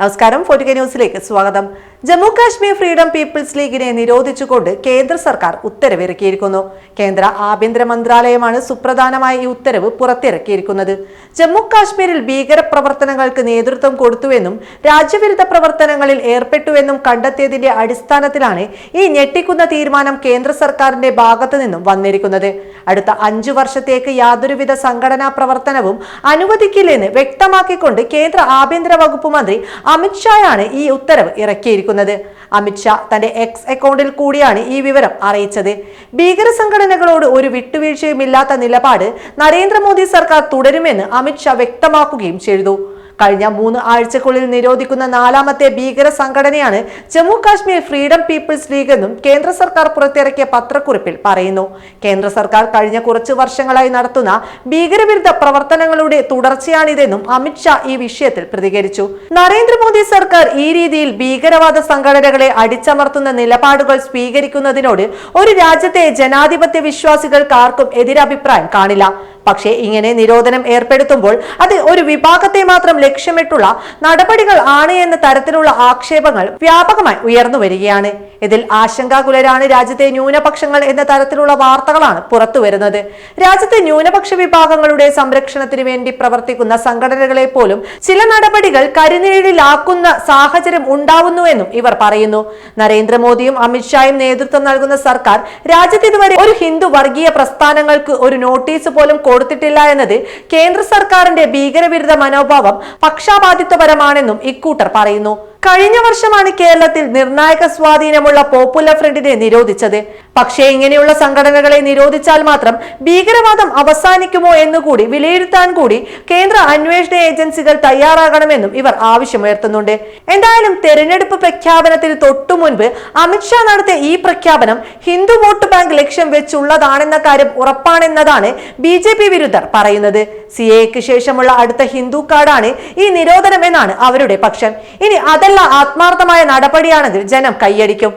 നമസ്കാരം ഫോർട്ടിക ന്യൂസിലേക്ക് സ്വാഗതം. ജമ്മു കാശ്മീർ ഫ്രീഡം പീപ്പിൾസ് ലീഗിനെ നിരോധിച്ചുകൊണ്ട് കേന്ദ്ര സർക്കാർ ഉത്തരവിറക്കിയിരിക്കുന്നു. കേന്ദ്ര ആഭ്യന്തര മന്ത്രാലയമാണ് സുപ്രധാനമായ ഈ ഉത്തരവ് പുറത്തിറക്കിയിരിക്കുന്നത്. ജമ്മു കാശ്മീരിൽ ഭീകര പ്രവർത്തനങ്ങൾക്ക് നേതൃത്വം കൊടുത്തുവെന്നും രാജ്യവിരുദ്ധ പ്രവർത്തനങ്ങളിൽ ഏർപ്പെട്ടുവെന്നും കണ്ടെത്തിയതിന്റെ അടിസ്ഥാനത്തിലാണ് ഈ ഞെട്ടിക്കുന്ന തീരുമാനം കേന്ദ്ര സർക്കാരിന്റെ ഭാഗത്തു നിന്നും വന്നിരിക്കുന്നത്. അടുത്ത അഞ്ചു വർഷത്തേക്ക് യാതൊരുവിധ സംഘടനാ പ്രവർത്തനവും അനുവദിക്കില്ലെന്ന് വ്യക്തമാക്കിക്കൊണ്ട് കേന്ദ്ര ആഭ്യന്തര വകുപ്പ് മന്ത്രി അമിത്ഷായാണ് ഈ ഉത്തരവ് ഇറക്കിയിരിക്കുന്നത്. അമിത്ഷാ തന്റെ എക്സ് അക്കൗണ്ടിൽ കൂടിയാണ് ഈ വിവരം അറിയിച്ചത്. ഭീകര സംഘടനകളോട് ഒരു വിട്ടുവീഴ്ചയുമില്ലാത്ത നിലപാട് നരേന്ദ്രമോദി സർക്കാർ തുടരുമെന്ന് അമിത്ഷാ വ്യക്തമാക്കുകയും ചെയ്തു. കഴിഞ്ഞ മൂന്ന് ആഴ്ചക്കുള്ളിൽ നിരോധിക്കുന്ന നാലാമത്തെ ഭീകര സംഘടനയാണ് Jammu Kashmir Freedom People's League എന്നും കേന്ദ്ര സർക്കാർ പുറത്തിറക്കിയ പത്രക്കുറിപ്പിൽ പറയുന്നു. കേന്ദ്ര സർക്കാർ കഴിഞ്ഞ കുറച്ച് വർഷങ്ങളായി നടത്തുന്ന ഭീകരവിരുദ്ധ പ്രവർത്തനങ്ങളുടെ തുടർച്ചയാണിതെന്നും അമിത്ഷാ ഈ വിഷയത്തിൽ പ്രതികരിച്ചു. നരേന്ദ്രമോദി സർക്കാർ ഈ രീതിയിൽ ഭീകരവാദ സംഘടനകളെ അടിച്ചമർത്തുന്ന നിലപാടുകൾ സ്വീകരിക്കുന്നതിനോട് ഒരു രാജ്യത്തെ ജനാധിപത്യ വിശ്വാസികൾക്ക് ആർക്കും എതിരഭിപ്രായം കാണില്ല. പക്ഷേ ഇങ്ങനെ നിരോധനം ഏർപ്പെടുത്തുമ്പോൾ അത് ഒരു വിഭാഗത്തെ മാത്രം ലക്ഷ്യമിട്ടുള്ള നടപടികൾ ആണ് എന്ന തരത്തിലുള്ള ആക്ഷേപങ്ങൾ വ്യാപകമായി ഉയർന്നു വരികയാണ്. ഇതിൽ ആശങ്കാകുലരാണ് രാജ്യത്തെ ന്യൂനപക്ഷങ്ങൾ എന്ന തരത്തിലുള്ള വാർത്തകളാണ് പുറത്തു വരുന്നത്. രാജ്യത്തെ ന്യൂനപക്ഷ വിഭാഗങ്ങളുടെ സംരക്ഷണത്തിന് വേണ്ടി പ്രവർത്തിക്കുന്ന സംഘടനകളെ പോലും ചില നടപടികൾ കരിനിഴലിലാക്കുന്ന സാഹചര്യം ഉണ്ടാവുന്നുവെന്നും ഇവർ പറയുന്നു. നരേന്ദ്രമോദിയും അമിത്ഷായും നേതൃത്വം നൽകുന്ന സർക്കാർ രാജ്യത്ത് ഇതുവരെ ഒരു ഹിന്ദു വർഗീയ പ്രസ്ഥാനങ്ങൾക്ക് ഒരു നോട്ടീസ് പോലും കൊടുത്തിട്ടില്ല എന്നത് കേന്ദ്ര സർക്കാരിന്റെ ഭീകരവിരുദ്ധ മനോഭാവം പക്ഷപാതിത്വപരമാണെന്നും ഇക്കൂട്ടർ പറയുന്നു. കഴിഞ്ഞ വർഷമാണ് കേരളത്തിൽ നിർണായക സ്വാധീനമുള്ള പോപ്പുലർ ഫ്രണ്ടിനെ നിരോധിച്ചത്. പക്ഷേ ഇങ്ങനെയുള്ള സംഘടനകളെ നിരോധിച്ചാൽ മാത്രം ഭീകരവാദം അവസാനിക്കുമോ എന്നുകൂടി വിലയിരുത്താൻ കൂടി കേന്ദ്ര അന്വേഷണ ഏജൻസികൾ തയ്യാറാകണമെന്നും ഇവർ ആവശ്യമുയർത്തുന്നുണ്ട്. എന്തായാലും തെരഞ്ഞെടുപ്പ് പ്രഖ്യാപനത്തിന് തൊട്ടു മുൻപ് അമിത്ഷാ നടത്തിയ ഈ പ്രഖ്യാപനം ഹിന്ദു വോട്ട് ബാങ്ക് ലക്ഷ്യം വെച്ചുള്ളതാണെന്ന കാര്യം ഉറപ്പാണെന്നതാണ് ബി വിരുദ്ധർ പറയുന്നത്. സി എക്ക് ശേഷമുള്ള അടുത്ത ഹിന്ദു കാർഡാണ് ഈ നിരോധനം എന്നാണ് അവരുടെ പക്ഷം. ഇനി അതല്ല ആത്മാർത്ഥമായ നടപടിയാണെങ്കിൽ ജനം കൈയടിക്കും.